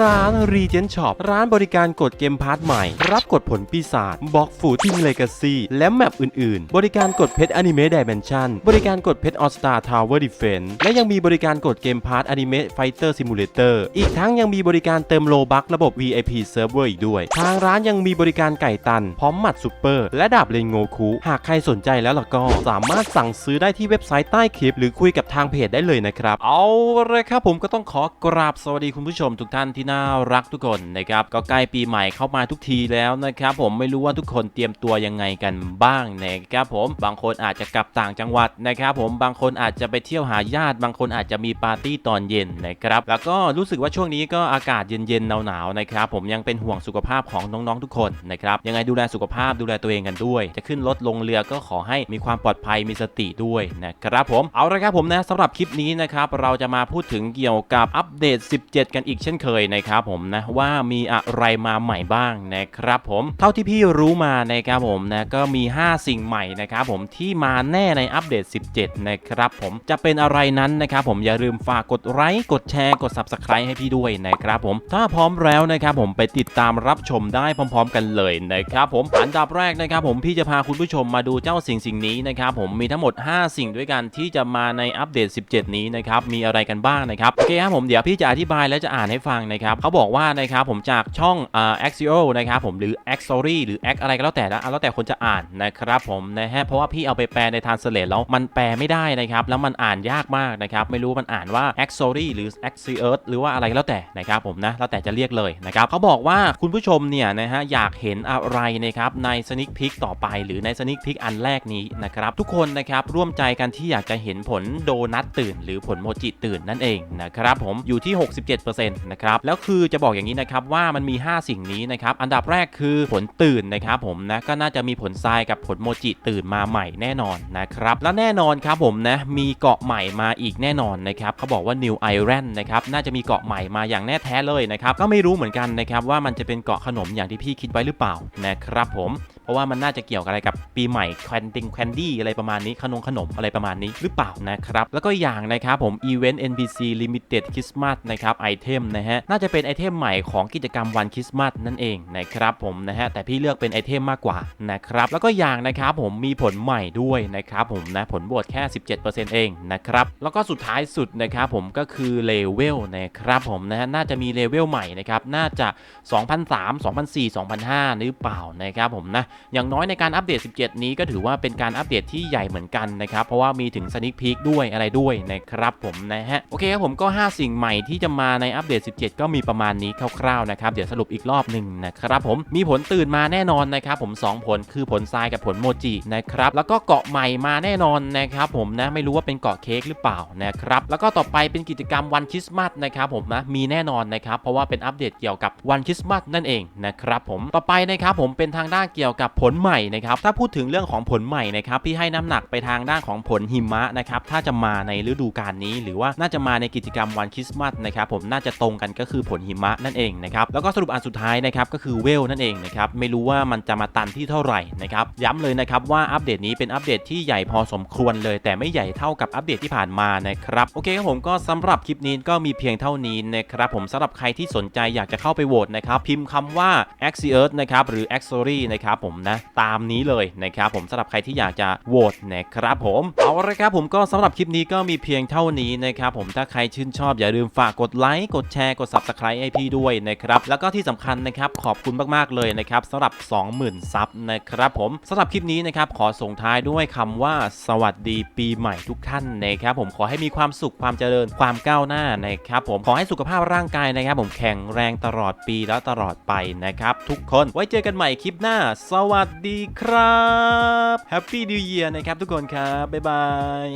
ร้าน Regent Shop ร้านบริการกดเกมพาร์ทใหม่ รับกดผลปีศาจบล็อกฟูทิงเลกาซีและแมปอื่นๆ บริการกดเพชรอนิเมะดิเมนชันบริการกดเพชรออสตาทาวเวอร์ดิเฟนและยังมีบริการกดเกมพาร์ทอนิเมะไฟเตอร์ซิมูเลเตอร์อีกทั้งยังมีบริการเติมโลบักระบบ VIP Server อีกด้วย ทางร้านยังมีบริการไก่ตัน พร้อมหมัดซูเปอร์ และดาบเลนโงคุหากใครสนใจแล้วล่ะก็สามารถสั่งซื้อได้ที่เว็บไซต์ใต้คลิป หรือคุยกับทางเพจได้เลยนะครับเอาเลยครับผมก็ต้องขอกราบสวัสดีคุณผู้ชมทุกท่านที่น่ารักทุกคนนะครับก็ใกล้ปีใหม่เข้ามาทุกทีแล้วนะครับผมไม่รู้ว่าทุกคนเตรียมตัวยังไงกันบ้างนะครับผมบางคนอาจจะกลับต่างจังหวัดนะครับผมบางคนอาจจะไปเที่ยวหาญาติ บางคนอาจจะมีปาร์ตี้ตอนเย็นนะครับแล้วก็รู้สึกว่าช่วงนี้ก็อากาศเย็นๆหนาวๆนะครับผมยังเป็นห่วงสุขภาพของน้องๆทุกคนนะครับยังไงดูแลสุขภาพดูแลตัวเองกันด้วย จะขึ้นรถลงเรือก็ขอให้มีความปลอดภัยมีสติด้วยนะครับผมเอาละครับผมนะสำหรับคลิปนี้นะครับเราจะมาพูดถึงเกี่ยวกับอัปเดต 17 กันอีกเช่นเคยนะครับผมนะว่ามีอะไรมาใหม่บ้างนะครับผมเท่าที่พี่รู้มานะครับผมนะก็มี 5 สิ่งใหม่นะครับผมที่มาแน่ในอัปเดต 17 นะครับผมจะเป็นอะไรนั้นนะครับผมอย่าลืมฝากกดไลค์กดแชร์กด Subscribe ให้พี่ด้วยนะครับผมถ้าพร้อมแล้วนะครับผมไปติดตามรับชมได้พร้อม ๆ กันเลยนะครับผมอันดับแรกนะครับผมพี่จะพาคุณผู้ชมมาดูเจ้าสิ่งสิ่งนี้นะครับผมมีทั้งหมด 5 สิ่งด้วยกันที่จะมาในอัปเดต 17 นี้นะครับมีอะไรกันบ้างนะครับโอเคครับผมเดี๋ยวพี่จะอธิบายและจะอ่านให้ฟังนะครับเขาบอกว่านะครับผมจากช่องอ่า Axio นะครับผมหรือ a x o r y หรือ X อะไรก็แล้วแต่นะแล้วแต่คนจะอ่านนะครับผมนะฮะเพราะว่าพี่เอาไปแปลในทานสเลตแล้วมันแปลไม่ได้นะครับแล้วมันอ่านยากมากนะครับไม่รู้มันอ่านว่า a x o r y หรือ a x i o r หรือว่าอะไรก็แล้วแต่นะครับผมนะแล้วแต่จะเรียกเลยนะครับเขาบอกว่าคุณผู้ชมเนี่ยนะฮะอยากเห็นอะไรนะครับใน Sneak Peek ต่อไปหรือใน Sneak Peek อันแรกนี้นะครับทุกคนนะครับร่วมใจกันที่อยากจะเห็นผลโดนัทตื่น หรือผลโมจิตื่นนั่นเองนะครับผมอยู่ที่ 67%นะครับแล้วคือจะบอกอย่างนี้นะครับว่ามันมี 5 สิ่งนี้นะครับ อันดับแรกคือผลตื่นนะครับผมนะก็น่าจะมีผลทรายกับผลโมจิตื่นมาใหม่แน่นอนนะครับ และแน่นอนครับผมนะมีเกาะใหม่มาอีกแน่นอนนะครับเขาบอกว่า New Iron นะครับน่าจะมีเกาะใหม่มาอย่างแน่แท้เลยนะครับก็ไม่รู้เหมือนกันนะครับว่ามันจะเป็นเกาะขนมอย่างที่พี่คิดไว้หรือเปล่านะครับผม ราะว่ามันน่าจะเกี่ยวกับอะไรกับปีใหม่แควนติงแคนดี้อะไรประมาณนี้ขนมขนมอะไรประมาณนี้หรือเปล่านะครับ แล้วก็อย่างนะครับผม Event NPC Limited Christmas นะครับไอเทมนะฮะน่าจะเป็นไอเทมใหม่ของกิจกรรมวันคริสต์มาสนั่นเองนะครับผมนะฮะแต่พี่เลือกเป็นไอเทมมากกว่านะครับแล้วก็อย่างนะครับผมมีผลใหม่ด้วยนะครับผมนะผลบวกแค่ 17%เองนะครับแล้วก็สุดท้ายสุดนะครับผมก็คือเลเวลนะครับผมนะฮะน่าจะมีเลเวลใหม่นะครับน่าจะ 2003 2004 2005 หรือเปล่านะครับผมนะอย่างน้อยในการอัปเดต 17 นี้ก็ถือว่าเป็นการอัปเดตที่ใหญ่เหมือนกันนะครับ เพราะว่ามีถึงสนิคพีคด้วยอะไรด้วยนะครับผมนะฮะ โอเคครับผมก็ 5 สิ่งใหม่ที่จะมาในอัปเดต 17 ก็มีประมาณนี้คร่าวๆนะครับ เดี๋ยวสรุปอีกรอบหนึ่งนะครับผมมีผลตื่นมาแน่นอนนะครับผม 2 ผลคือผลทรายกับผลโมจินะครับแล้วก็เกาะใหม่มาแน่นอนนะครับผมนะไม่รู้ว่าเป็นเกาะเค้กหรือเปล่านะครับแล้วก็ต่อไปเป็นกิจกรรมวันคริสต์มาสนะครับผมนะมีแน่นอนนะครับเพราะว่าเป็นอัปเดตเกี่ยวกับวันคริสต์มาสนั่นเองนะครับผมต่อไปนะครับผมเป็นทางด้านเกี่ยวกับผลใหม่นะครับถ้าพูดถึงเรื่องของผลใหม่นะครับพี่ให้น้ำหนักไปทางด้านของผลหิมะนะครับถ้าจะมาในฤดูกาลนี้ หรือว่าน่าจะมาในกิจกรรมวันคริสต์มาสนะครับผมน่าจะตรงกันก็คือผลหิมะนั่นเองนะครับแล้วก็สรุปอันสุดท้ายนะครับก็คือเวลนั่นเองนะครับไม่รู้ว่ามันจะมาตันที่เท่าไหร่นะครับย้ำเลยนะครับว่าอัปเดตนี้เป็นอัปเดตที่ใหญ่พอสมควรเลย แต่ไม่ใหญ่เท่ากับอัปเดตที่ผ่านมานะครับโอเคครับผมก็สำหรับคลิปนี้ก็มีเพียงเท่านี้นะครับผมสำหรับใครที่สนใจอยากจะเข้าไปโหวตนะครับพิมพ์คำว่า a x i e a r t h นะครับหรือ a x o r y นะครับผมนะตามนี้เลยนะครับผมสำหรับใครที่อยากจะโหวตนะครับผมเอาละครับผมก็สำหรับคลิปนี้ก็มีเพียงเท่านี้นะครับผมถ้าใครชื่นชอบอย่าลืมฝากกดไลค์กดแชร์กด Subscribe ให้พี่ด้วยนะครับแล้วก็ที่สำคัญนะครับขอบคุณมากๆเลยนะครับสำหรับ 20,000 ซับนะครับผมสำหรับคลิปนี้นะครับขอส่งท้ายด้วยคำว่าสวัสดีปีใหม่ทุกท่านนะครับผมขอให้มีความสุขความเจริญความก้าวหน้านะครับผมขอให้สุขภาพร่างกายนะครับ ผมแข็งแรงตลอดปีและตลอดไปนะครับทุกคนไว้เจอกันใหม่คลิปหน้าสวัสดีครับ Happy New Year นะครับทุกคนครับ บ๊ายบาย